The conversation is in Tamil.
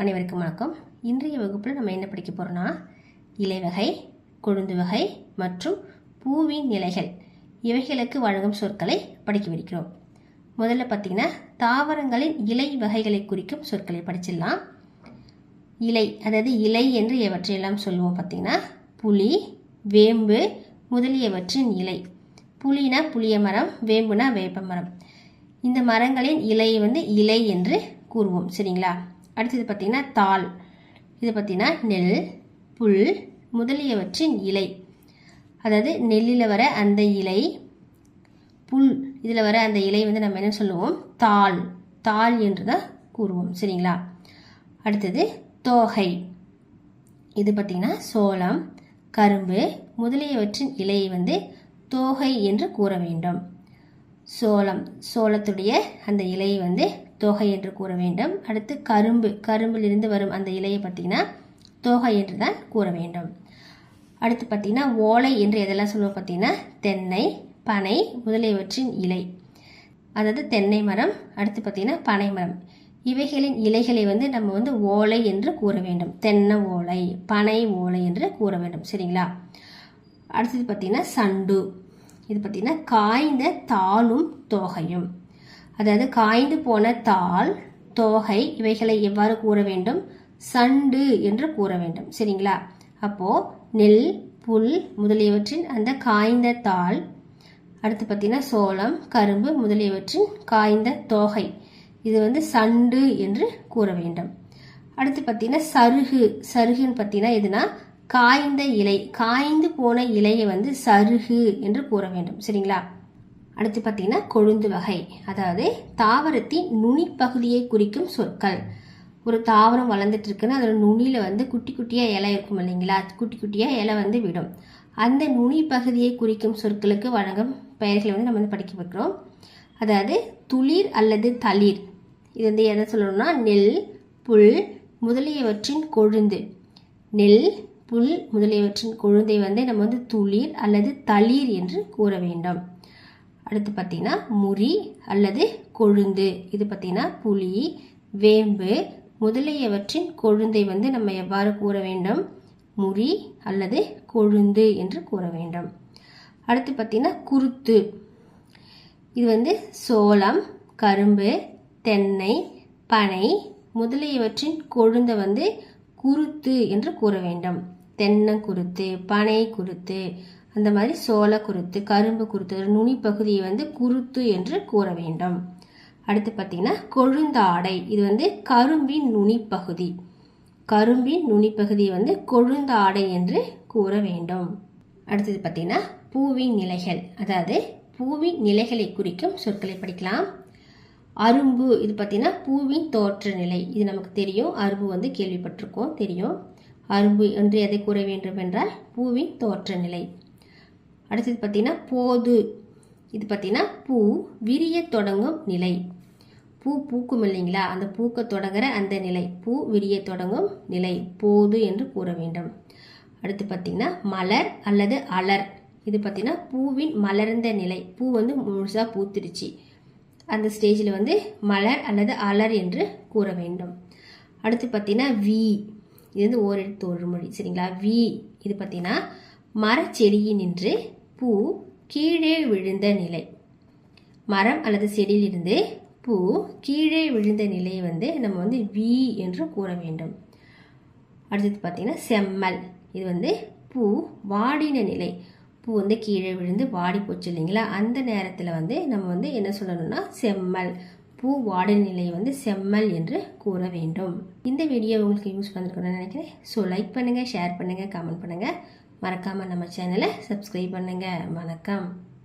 அனைவருக்கும் வணக்கம். இன்றைய வகுப்பில் நம்ம என்ன படிக்க போகிறோம்னா இலைவகை கொழுந்து வகை மற்றும் பூவின் நிலைகள் இவைகளுக்கு வழங்கும் சொற்களை படிக்கவிருக்கிறோம் முதல்ல பார்த்தீங்கன்னா தாவரங்களின் இலை வகைகளை குறிக்கும் சொற்களை படிச்சிடலாம். இலை அதாவது இலை என்று எவற்றையெல்லாம் சொல்லுவோம் பார்த்தீங்கன்னா புளி வேம்பு முதலியவற்றின் இலை. புளினா புளிய மரம் வேம்புனா வேப்ப மரம். இந்த மரங்களின் இலையை வந்து இலை என்று கூறுவோம் சரிங்களா? அடுத்தது பார்த்தீங்கன்னா தாள். இது பார்த்தீங்கன்னா நெல் புல் முதலியவற்றின் இலை. அதாவது நெல்லில் வர அந்த இலை புல் இதில் வர அந்த இலை வந்து நம்ம என்ன சொல்லுவோம்? தாள். தாள் என்று தான் கூறுவோம். சரிங்களா? அடுத்தது தோகை. இது பார்த்திங்கன்னா சோளம் கரும்பு முதலியவற்றின் இலையை வந்து தோகை என்று கூற வேண்டும். சோளம் சோளத்துடைய அந்த இலையை வந்து தோகை என்று கூற வேண்டும். அடுத்து கரும்பு கரும்பிலிருந்து வரும் அந்த இலையை பார்த்திங்கன்னா தோகை என்று தான் கூற வேண்டும். அடுத்து பார்த்திங்கன்னா ஓலை என்று எதெல்லாம் சொல்லுவோம் பார்த்திங்கன்னா தென்னை பனை முதலியவற்றின் இலை. அதாவது தென்னை மரம் அடுத்து பார்த்திங்கன்னா பனை மரம். இவைகளின் இலைகளை வந்து நம்ம வந்து ஓலை என்று கூற வேண்டும். தென்னை ஓலை பனை ஓலை என்று கூற வேண்டும். சரிங்களா? அடுத்தது பார்த்திங்கன்னா சண்டு. இது பார்த்திங்கன்னா காய்ந்த தாளும் தோகையும். அதாவது காய்ந்து போன தாள் தோகை இவைகளை எவ்வாறு கூற வேண்டும்? சண்டு என்று கூற வேண்டும். சரிங்களா? அப்போது நெல் புல் முதலியவற்றின் அந்த காய்ந்த தாள் அடுத்து பார்த்தீங்கன்னா சோளம் கரும்பு முதலியவற்றின் காய்ந்த தோகை. இது வந்து சண்டு என்று கூற வேண்டும். அடுத்து பார்த்தீங்கன்னா சருகு. சருகுன்னு பார்த்தீங்கன்னா எதுனா காய்ந்த இலை காய்ந்து போன இலையை வந்து சருகு என்று கூற வேண்டும். சரிங்களா? அடுத்து பார்த்தீங்கன்னா கொழுந்து வகை. அதாவது தாவரத்தின் நுனிப்பகுதியை குறிக்கும் சொற்கள். ஒரு தாவரம் வளர்ந்துட்டு இருக்குன்னா அதோட நுனியில் வந்து குட்டி குட்டியாக இலை இருக்கும் இல்லைங்களா? குட்டி குட்டியாக இலை வந்து விடும். அந்த நுனி பகுதியை குறிக்கும் சொற்களுக்கு வழங்கும் பெயர்களை வந்து நம்ம வந்து படிக்க வைக்கிறோம் அதாவது துளிர் அல்லது தளிர். இது வந்து எதை சொல்லணும்னா நெல் புல் முதலியவற்றின் கொழுந்து. நெல் புல் முதலியவற்றின் கொழுந்தை வந்து நம்ம வந்து துளிர் அல்லது தளிர் என்று கூற வேண்டும். அடுத்து பார்த்தீங்கன்னா முறி அல்லது கொழுந்து. இது பார்த்தீங்கன்னா புளி வேம்பு முதலியவற்றின் கொழுந்தை வந்து நம்ம எவ்வாறு கூற வேண்டும்? முறி அல்லது கொழுந்து என்று கூற வேண்டும். அடுத்து பார்த்தீங்கன்னா குருத்து. இது வந்து சோளம் கரும்பு தென்னை பனை முதலியவற்றின் கொழுந்தை வந்து குருத்து என்று கூற வேண்டும். தென்னங்குருத்து பனை குருத்து அந்த மாதிரி சோள குருத்து கரும்பு குருத்து நுனி பகுதியை வந்து குருத்து என்று கூற வேண்டும். அடுத்து பார்த்தீங்கன்னா கொழுந்தாடை. இது வந்து கரும்பின் நுனிப்பகுதி கரும்பின் நுனிப்பகுதியை வந்து கொழுந்தாடை என்று கூற வேண்டும். அடுத்தது பார்த்தீங்கன்னா பூவின் நிலைகள். அதாவது பூவின் நிலைகளை குறிக்கும் சொற்களை படிக்கலாம். அரும்பு இது பார்த்தீங்கன்னா பூவின் தோற்ற நிலை. இது நமக்கு தெரியும். அரும்பு வந்து கேள்விப்பட்டிருக்கோம். தெரியும். அரும்பு என்று எதை கூற வேண்டும் என்றால் பூவின் தோற்ற நிலை. அடுத்தது பார்த்தீங்கன்னா போது. இது பார்த்தீங்கன்னா பூ விரிய தொடங்கும் நிலை. பூ பூக்கும் இல்லைங்களா? அந்த பூக்க தொடங்குற அந்த நிலை. பூ விரிய தொடங்கும் நிலை. போது என்று கூற வேண்டும். அடுத்து பார்த்தீங்கன்னா மலர் அல்லது அலர். இது பார்த்தீங்கன்னா பூவின் மலர்ந்த நிலை. பூ வந்து முழுசாக பூத்திருச்சு அந்த ஸ்டேஜில் வந்து மலர் அல்லது அலர் என்று கூற வேண்டும். அடுத்து பார்த்தீங்கன்னா வி இது வந்து ஓரெழுத்து ஒரு மொழி சரிங்களா? வி இது பார்த்தீங்கன்னா மரச்செடியில் நின்று பூ கீழே விழுந்த நிலை. மரம் அல்லது செடியிலிருந்து பூ கீழே விழுந்த நிலையை வந்து நம்ம வந்து வி என்று கூற வேண்டும். அடுத்தது பார்த்தீங்கன்னா செம்மல். இது வந்து பூ வாடின நிலை. பூ வந்து கீழே விழுந்து வாடி போச்சு இல்லைங்களா? அந்த நேரத்தில் வந்து நம்ம வந்து என்ன சொல்லணும்னா செம்மல். பூ வாடின நிலையை வந்து செம்மல் என்று கூற வேண்டும். இந்த வீடியோ உங்களுக்கு யூஸ் பண்ணிருக்கணும்னு நினைக்கிறேன். ஸோ லைக் பண்ணுங்கள் ஷேர் பண்ணுங்கள் கமெண்ட் பண்ணுங்கள் மறக்காமல் நம்ம சேனலை சப்ஸ்கிரைப் பண்ணுங்கள் வணக்கம்.